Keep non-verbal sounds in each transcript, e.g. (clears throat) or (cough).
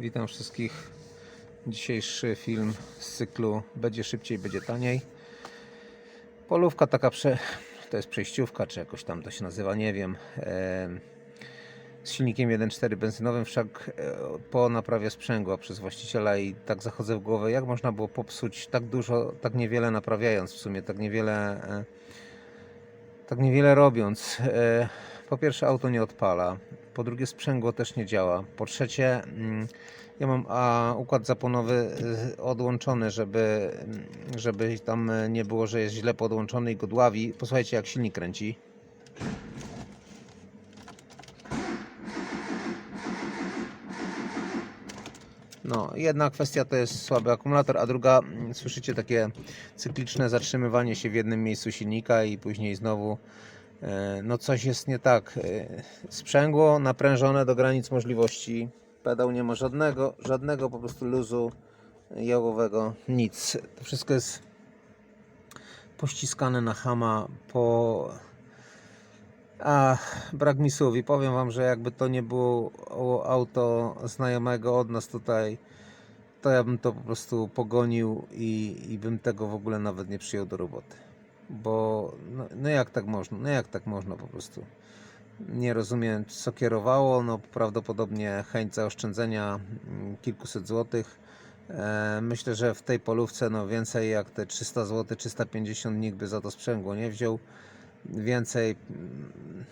Witam wszystkich. Dzisiejszy film z cyklu Będzie szybciej, będzie taniej. Polówka taka prze... to jest przejściówka, czy jakoś tam to się nazywa, nie wiem. Em, Z silnikiem 1.4 benzynowym, wszak e, po naprawie sprzęgła przez właściciela i tak zachodzę w głowę, jak można było popsuć tak dużo, tak niewiele naprawiając w sumie, tak niewiele e, tak niewiele robiąc. Po pierwsze auto nie odpala, po drugie sprzęgło też nie działa, po trzecie mm, ja mam a, układ zaponowy y, odłączony, żeby, mm, żeby tam nie było, że jest źle podłączony i go dławi. Posłuchajcie jak silnik kręci. No, jedna kwestia to jest słaby akumulator, a druga, mm, słyszycie takie cykliczne zatrzymywanie się w jednym miejscu silnika i później znowu no coś jest nie tak. E, Sprzęgło naprężone do granic możliwości. Pedał nie ma żadnego, żadnego po prostu luzu jałowego, nic. To wszystko jest pościskane na hama, po... A, brak mi słów i powiem Wam, że jakby to nie było auto znajomego od nas tutaj, to ja bym to po prostu pogonił i, i bym tego w ogóle nawet nie przyjął do roboty. Bo no, no jak tak można, no jak tak można po prostu. Nie rozumiem co kierowało, no prawdopodobnie chęć zaoszczędzenia mm, kilkuset złotych. E, Myślę, że w tej polówce no więcej jak te 300 zł, 350 nikt by za to sprzęgło nie wziął. Więcej mm,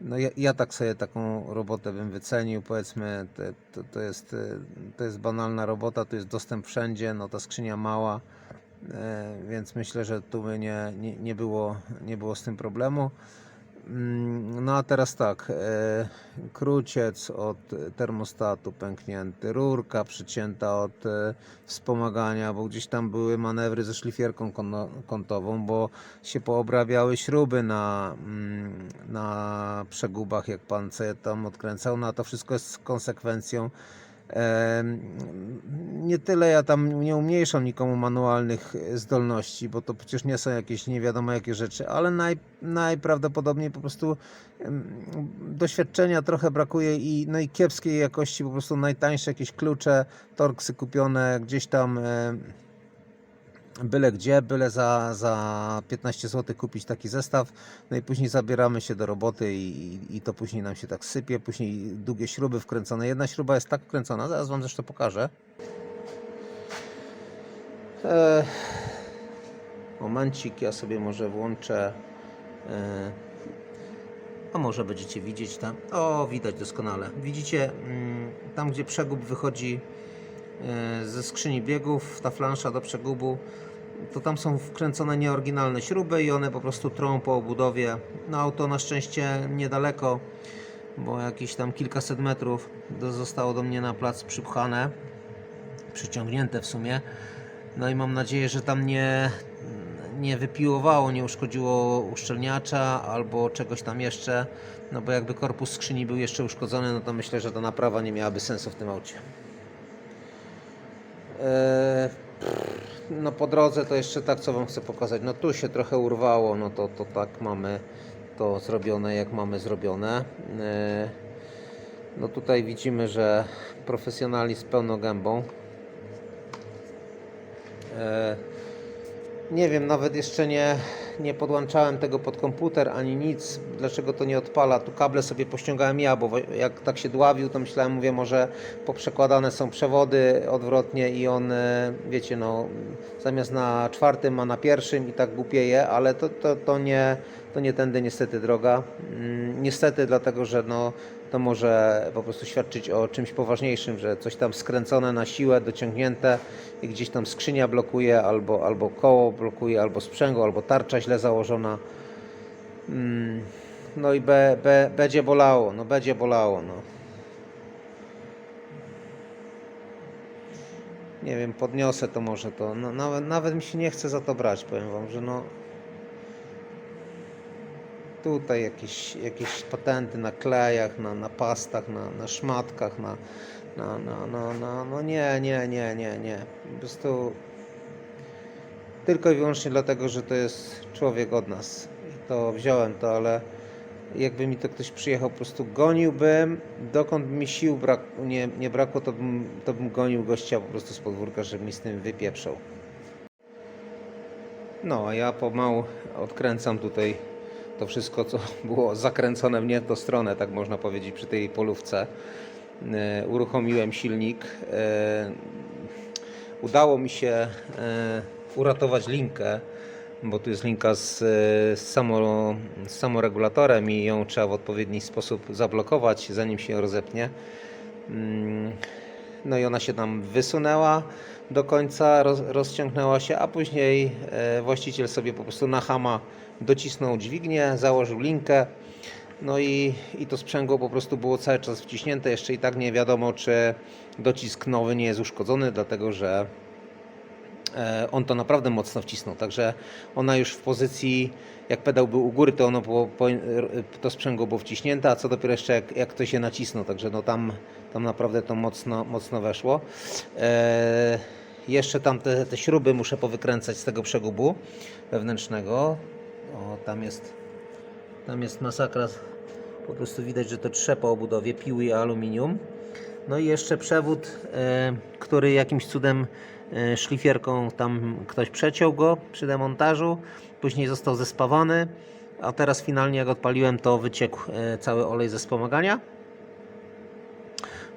no ja, ja tak sobie taką robotę bym wycenił, powiedzmy, te, to, to, jest, e, to jest banalna robota, tu jest dostęp wszędzie, no ta skrzynia mała, więc myślę, że tu by nie, nie, nie, było, nie było z tym problemu. Mm, No a teraz tak, e, kruciec od termostatu pęknięty, rurka przycięta od e, wspomagania, bo gdzieś tam były manewry ze szlifierką kątową, bo się poobrabiały śruby na, mm, na przegubach, jak pan sobie tam odkręcał, no a to wszystko jest konsekwencją Nie tyle ja tam nie umniejszam nikomu manualnych zdolności, bo to przecież nie są jakieś nie wiadomo jakie rzeczy, ale naj, najprawdopodobniej po prostu doświadczenia trochę brakuje i, no i kiepskiej jakości, po prostu najtańsze jakieś klucze, torksy kupione gdzieś tam byle gdzie, byle za, za 15 zł kupić taki zestaw, no i później zabieramy się do roboty i, i- to później nam się tak sypie, później długie śruby wkręcone. Jedna śruba jest tak wkręcona, zaraz Wam zresztą pokażę. E, momencik, ja sobie może włączę. E, a może będziecie widzieć tam. O, widać doskonale. Widzicie, mm, tam gdzie przegub wychodzi e, ze skrzyni biegów, ta flansza do przegubu, to tam są wkręcone nieoryginalne śruby i one po prostu trą po obudowie. No auto na szczęście niedaleko, bo jakieś tam kilkaset metrów zostało do mnie na plac przypchane, przyciągnięte w sumie. No i mam nadzieję, że tam nie, nie wypiłowało, nie uszkodziło uszczelniacza albo czegoś tam jeszcze. No bo jakby korpus skrzyni był jeszcze uszkodzony, no to myślę, że ta naprawa nie miałaby sensu w tym aucie. Eee, no po drodze to jeszcze tak, co Wam chcę pokazać. No tu się trochę urwało, no to, to tak mamy to zrobione, jak mamy zrobione. Eee, no tutaj widzimy, że profesjonalizm pełną gębą. Nie wiem, nawet jeszcze nie, nie podłączałem tego pod komputer ani nic. Dlaczego to nie odpala? Tu kable sobie pościągałem ja, bo jak tak się dławił, to myślałem, mówię, może poprzekładane są przewody odwrotnie i on, e, wiecie, no, zamiast na czwartym, ma na pierwszym i tak głupieje, ale to, to, to, nie, to nie tędy niestety droga. Mm, Niestety, dlatego że no, to może po prostu świadczyć o czymś poważniejszym, że coś tam skręcone na siłę, dociągnięte i gdzieś tam skrzynia blokuje, albo, albo koło blokuje, albo sprzęgło, albo tarcza źle założona. Mm, No i be, be, będzie bolało, no będzie bolało, no. Nie wiem, podniosę to może to. No, nawet, nawet mi się nie chce za to brać, powiem wam, że no. Tutaj jakieś, jakieś patenty na klejach, na, na pastach, na, na szmatkach, na, na, na, na, na. No nie, nie, nie, nie, nie. Po prostu tylko i wyłącznie dlatego, że to jest człowiek od nas. I to wziąłem to, ale jakby mi to ktoś przyjechał, po prostu goniłbym, dokąd mi sił brak, nie, nie brakło, to bym, to bym gonił gościa po prostu z podwórka, żeby mi z tym wypieprzał. No, a ja pomału odkręcam tutaj to wszystko, co (laughs) było zakręcone w nie tą stronę, tak można powiedzieć, przy tej polówce. E, uruchomiłem silnik. E, udało mi się e, uratować linkę, bo tu jest linka z, samo, z samoregulatorem i ją trzeba w odpowiedni sposób zablokować, zanim się rozepnie. Mm, No i ona się tam wysunęła do końca, roz, rozciągnęła się, a później e, właściciel sobie po prostu na hama docisnął dźwignię, założył linkę. No i, i to sprzęgło po prostu było cały czas wciśnięte. Jeszcze i tak nie wiadomo, czy docisk nowy nie jest uszkodzony, dlatego że on to naprawdę mocno wcisnął. Także ona już w pozycji, jak pedał był u góry, to ono było, po, to sprzęgło było wciśnięte, a co dopiero jeszcze jak, jak to się nacisnął. Także no tam, tam naprawdę to mocno, mocno weszło. E, jeszcze tam te, te śruby muszę powykręcać z tego przegubu wewnętrznego. O, tam jest, tam jest masakra. Po prostu widać, że to trze po obudowie, piły i aluminium. No i jeszcze przewód, e, który jakimś cudem e, szlifierką tam ktoś przeciął go przy demontażu, później został zespawany, a teraz finalnie jak odpaliłem to wyciekł e, cały olej ze wspomagania.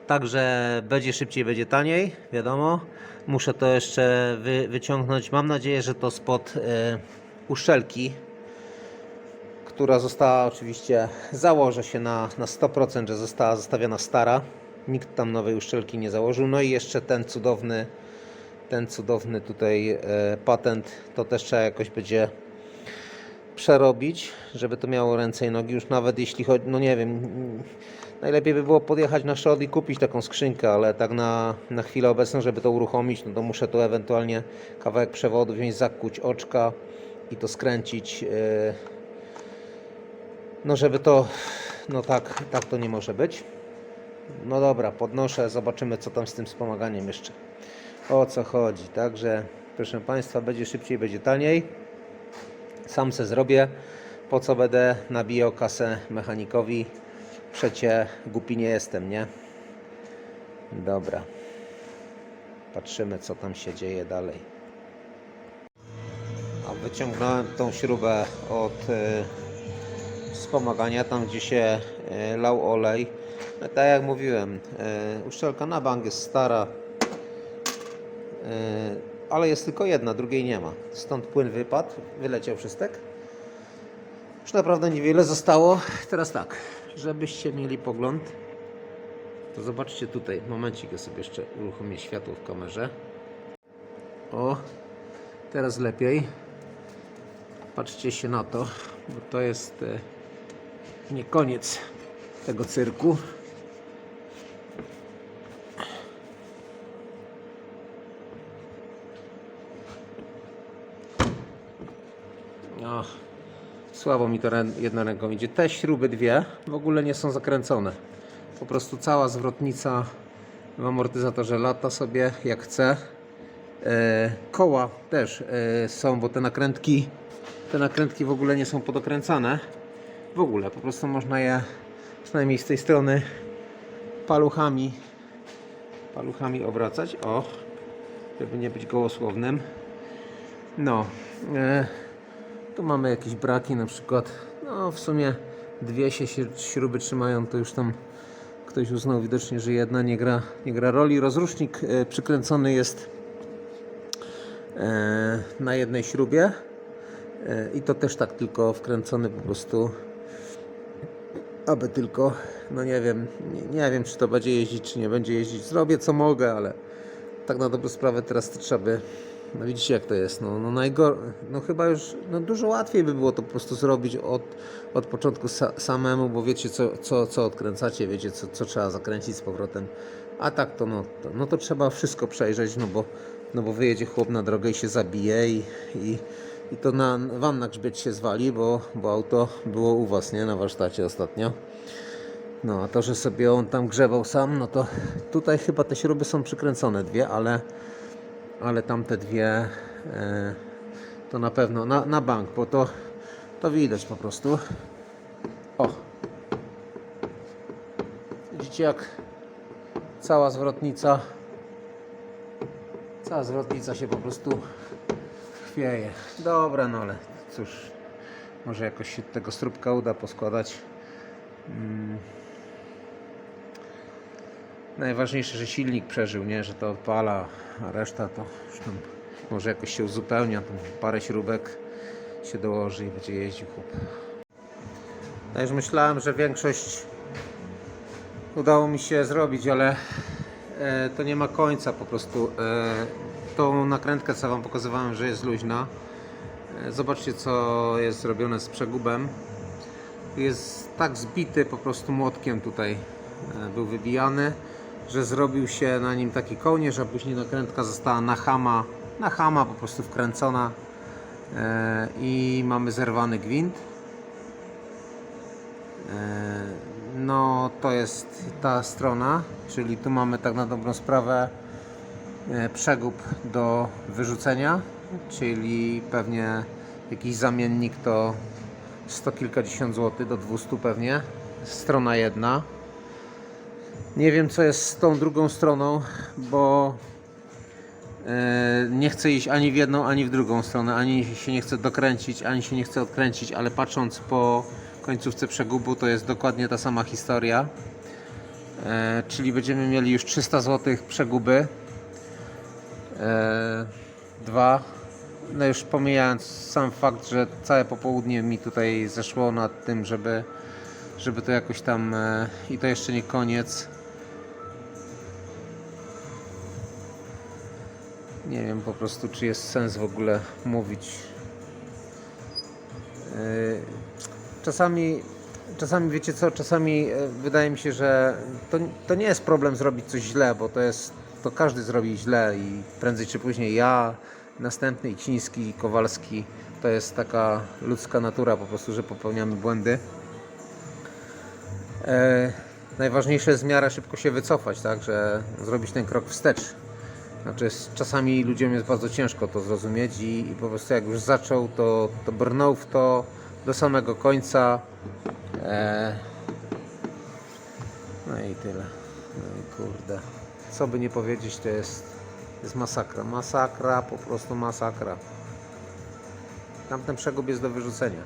Także będzie szybciej, będzie taniej, wiadomo. Muszę to jeszcze wy, wyciągnąć. Mam nadzieję, że to spod e, uszczelki, która została oczywiście, założę się na, na 100%, że została zostawiona stara. Nikt tam nowej uszczelki nie założył. No i jeszcze ten cudowny, ten cudowny tutaj e, patent, to też trzeba jakoś będzie przerobić, żeby to miało ręce i nogi. Już nawet jeśli chodzi, no nie wiem, najlepiej by było podjechać na szod i kupić taką skrzynkę, ale tak na, na chwilę obecną, żeby to uruchomić, no to muszę tu ewentualnie kawałek przewodu wziąć, zakuć oczka i to skręcić. e, No żeby to, no tak, tak to nie może być. No dobra, podnoszę, zobaczymy co tam z tym wspomaganiem jeszcze. O co chodzi, także proszę Państwa, będzie szybciej, będzie taniej. Sam se zrobię. Po co będę nabijał kasę mechanikowi? Przecie głupi nie jestem, nie? Dobra. Patrzymy co tam się dzieje dalej. A wyciągnąłem tą śrubę od e, wspomagania, tam gdzie się e, lał olej. No, tak jak mówiłem, e, uszczelka na bank jest stara, ale jest tylko jedna, drugiej nie ma. Stąd płyn wypadł, wyleciał wszystek. Już naprawdę niewiele zostało. Teraz tak, żebyście mieli pogląd, to zobaczcie tutaj, momencik, ja sobie jeszcze uruchomię światło w kamerze. O, teraz lepiej. Patrzcie się na to, bo to jest e, nie koniec tego cyrku. O, słabo mi to jedną ręką idzie. Te śruby dwie w ogóle nie są zakręcone. Po prostu cała zwrotnica w amortyzatorze lata sobie jak chce. E, koła też e, są, bo te nakrętki te nakrętki w ogóle nie są podokręcane. W ogóle, po prostu można je przynajmniej z tej strony paluchami paluchami obracać. O, żeby nie być gołosłownym. No, e, tu mamy jakieś braki, na przykład, no w sumie dwie się śr- śruby trzymają, to już tam ktoś uznał widocznie, że jedna nie gra, nie gra roli. Rozrusznik e, przykręcony jest e, na jednej śrubie e, i to też tak tylko wkręcony po prostu aby tylko, no nie wiem, nie, nie wiem czy to będzie jeździć, czy nie będzie jeździć. Zrobię co mogę, ale tak na dobrą sprawę teraz trzeba by, no widzicie jak to jest, no, no najgor, no chyba już, no dużo łatwiej by było to po prostu zrobić od, od początku sa, samemu, bo wiecie co, co, co odkręcacie, wiecie co, co trzeba zakręcić z powrotem, a tak to no, to, no to trzeba wszystko przejrzeć, no bo, no bo wyjedzie chłop na drogę i się zabije i, i, i to na, wam na grzbiet się zwali, bo, bo auto było u was, nie, na warsztacie ostatnio. No, a to, że sobie on tam grzebał sam, no to tutaj chyba te śruby są przykręcone dwie, ale, ale tamte dwie e, to na pewno na, na bank, bo to, to widać po prostu. O! Widzicie jak cała zwrotnica cała zwrotnica się po prostu chwieje. Dobra, no ale cóż, może jakoś się tego strubka uda poskładać. Mm. Najważniejsze, że silnik przeżył, nie? Że to odpala, a reszta to już tam może jakoś się uzupełnia, tam parę śrubek się dołoży i będzie jeździł chłop. Ja już myślałem, że większość udało mi się zrobić, ale e, to nie ma końca po prostu. E, tą nakrętkę, co Wam pokazywałem, że jest luźna. E, zobaczcie, co jest zrobione z przegubem. Jest tak zbity po prostu młotkiem tutaj. Był wybijany, że zrobił się na nim taki kołnierz, a później nakrętka została na hama, na hama po prostu wkręcona e, i mamy zerwany gwint. E, No, to jest ta strona, czyli tu mamy tak na dobrą sprawę e, przegub do wyrzucenia, czyli pewnie jakiś zamiennik to sto kilkadziesiąt złotych do 200 pewnie. Strona jedna. Nie wiem co jest z tą drugą stroną, bo e, nie chcę iść ani w jedną, ani w drugą stronę, ani się nie chcę dokręcić, ani się nie chcę odkręcić, ale patrząc po końcówce przegubu, to jest dokładnie ta sama historia. E, czyli będziemy mieli już 300 zł przeguby. E, dwa. No już pomijając sam fakt, że całe popołudnie mi tutaj zeszło nad tym, żeby, żeby to jakoś tam i to jeszcze nie koniec. Nie wiem po prostu, czy jest sens w ogóle mówić. Yy, Czasami, czasami wiecie co, czasami e, wydaje mi się, że to, to nie jest problem zrobić coś źle, bo to jest, to każdy zrobi źle i prędzej czy później ja, następny i Ciński, Kowalski, to jest taka ludzka natura po prostu, że popełniamy błędy. E, najważniejsze jest w miarę szybko się wycofać, tak, że zrobić ten krok wstecz. Znaczy, czasami ludziom jest bardzo ciężko to zrozumieć i, i po prostu jak już zaczął, to, to brnął w to do samego końca. E, no i tyle. No i kurde. Co by nie powiedzieć, to jest, jest masakra. Masakra, po prostu masakra. Tamten przegub jest do wyrzucenia.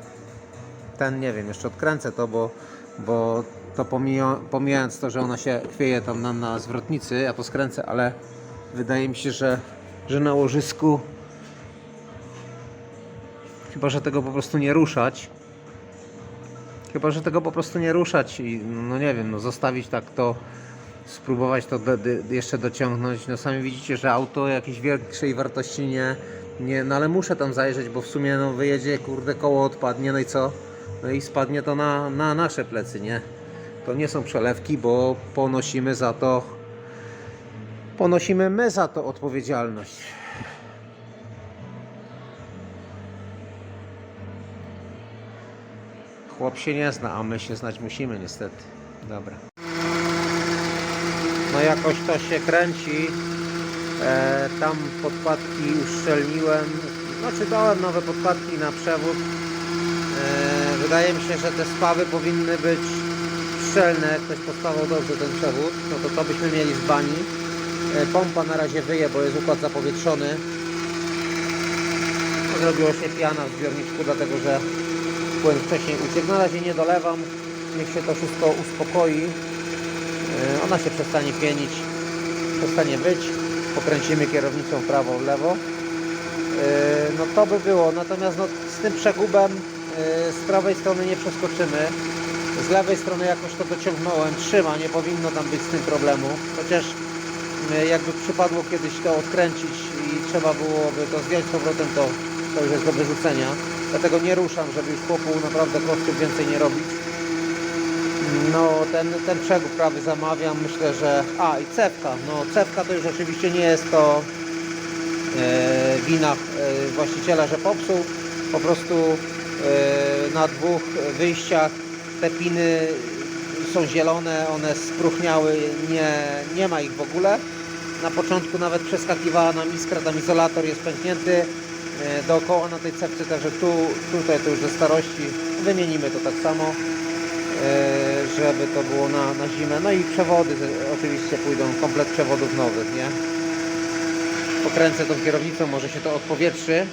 Ten nie wiem, jeszcze odkręcę to, bo, bo to pomija, pomijając to, że ona się chwieje tam nam na zwrotnicy, ja to skręcę, ale wydaje mi się, że, że na łożysku chyba, że tego po prostu nie ruszać chyba, że tego po prostu nie ruszać i no nie wiem, no zostawić tak to spróbować to do, do, jeszcze dociągnąć, no sami widzicie, że auto jakiejś większej wartości nie, nie, no ale muszę tam zajrzeć, bo w sumie no wyjedzie, kurde, koło odpadnie, no i co? No i spadnie to na, na nasze plecy, nie? To nie są przelewki, bo ponosimy za to ponosimy my za to odpowiedzialność. Chłop się nie zna, a my się znać musimy niestety. Dobra. No jakoś to się kręci. E, tam podkładki uszczelniłem. Znaczy dałem nowe podkładki na przewód. E, wydaje mi się, że te spawy powinny być szczelne. Ktoś postawał dobrze ten przewód, no to to byśmy mieli z bani. E, pompa na razie wyje, bo jest układ zapowietrzony. Zrobiło się piana w zbiorniczku, dlatego że płyn wcześniej uciekł. Na razie nie dolewam. Niech się to wszystko uspokoi. Yy, Ona się przestanie pienić, przestanie być. Pokręcimy kierownicą w prawo, w lewo. Yy, No to by było. Natomiast no, z tym przegubem z prawej strony nie przeskoczymy. Z lewej strony jakoś to dociągnąłem. Trzyma, nie powinno tam być z tym problemu. Chociaż jakby przypadło kiedyś to odkręcić i trzeba byłoby to zdjąć z powrotem, to, to już jest do wyrzucenia. Dlatego nie ruszam, żeby już chłopu naprawdę kosztów więcej nie robić. No, ten, ten przegub prawy zamawiam. Myślę, że. A i cewka. No, cewka to już oczywiście nie jest to e, wina e, właściciela, że popsuł. Po prostu e, na dwóch wyjściach te piny są zielone, one spróchniały, nie, nie ma ich w ogóle. Na początku nawet przeskakiwała nam iskra, tam izolator jest pęknięty e, dookoła na tej cepce, także tu, tutaj to już ze starości wymienimy to tak samo. e, żeby to było na, na zimę. No i przewody oczywiście pójdą, komplet przewodów nowych, nie? Pokręcę tą kierownicą, może się to odpowietrzy.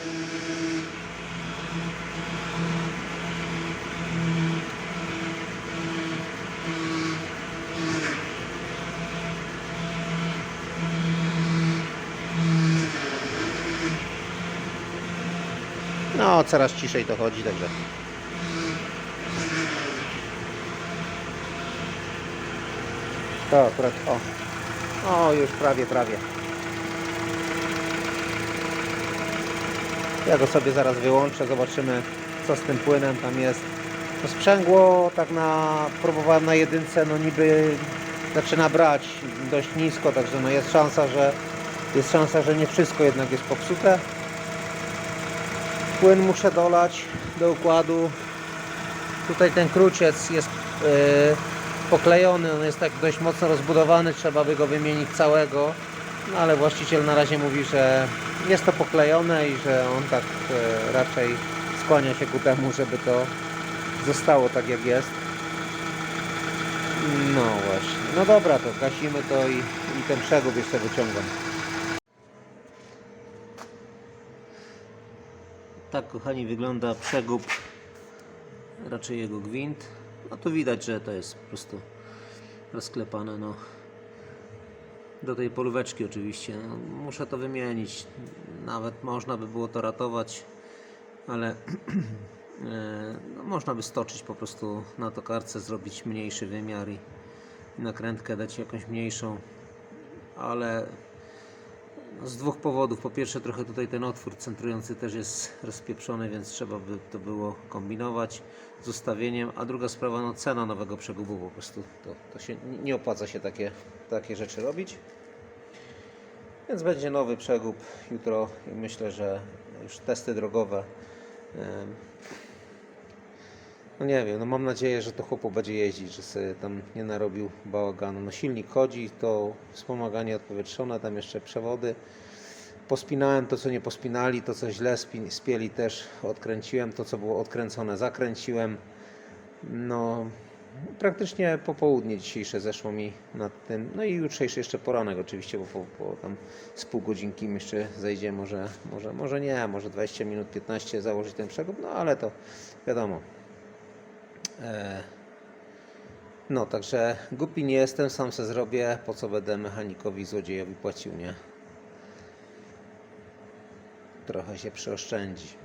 No, coraz ciszej to chodzi, także. To akurat, o. O, już prawie, prawie. Ja go sobie zaraz wyłączę, zobaczymy co z tym płynem tam jest. No sprzęgło tak na, próbowałem na jedynce, no niby zaczyna brać dość nisko, także no jest szansa, że jest szansa, że nie wszystko jednak jest popsute. Płyn muszę dolać do układu. Tutaj ten kruciec jest yy, poklejony, on jest tak dość mocno rozbudowany, trzeba by go wymienić całego. No ale właściciel na razie mówi, że jest to poklejone i że on tak e, raczej skłania się ku temu, żeby to zostało tak jak jest. No właśnie. No dobra, to gasimy to i, i ten przegub jeszcze wyciągam. Tak, kochani, wygląda przegub, raczej jego gwint. No tu widać, że to jest po prostu rozklepane, no. Do tej polóweczki oczywiście. No, muszę to wymienić. Nawet można by było to ratować, ale (clears throat) e, no, można by stoczyć po prostu na tokarce, zrobić mniejszy wymiar i nakrętkę dać jakąś mniejszą, ale z dwóch powodów. Po pierwsze, trochę tutaj ten otwór centrujący też jest rozpieprzony, więc trzeba by to było kombinować z ustawieniem. A druga sprawa, no cena nowego przegubu po prostu to, to się nie opłaca się takie, takie rzeczy robić. Więc będzie nowy przegub jutro i myślę, że już testy drogowe. No nie wiem, no mam nadzieję, że to chłopu będzie jeździć, że sobie tam nie narobił bałaganu. No silnik chodzi, to wspomaganie odpowietrzone, tam jeszcze przewody. Pospinałem to, co nie pospinali, to, co źle spi- spieli też odkręciłem, to, co było odkręcone zakręciłem. No, praktycznie popołudnie dzisiejsze zeszło mi nad tym. No i jutrzejszy jeszcze poranek oczywiście, bo po, tam z pół godzinki jeszcze zejdzie, może, może, może nie, może 20 minut, 15 założyć ten przegub, no ale to wiadomo. E, No, także głupi nie jestem, sam se zrobię, po co będę mechanikowi, złodziejowi płacił, nie? Trochę się przyoszczędzi.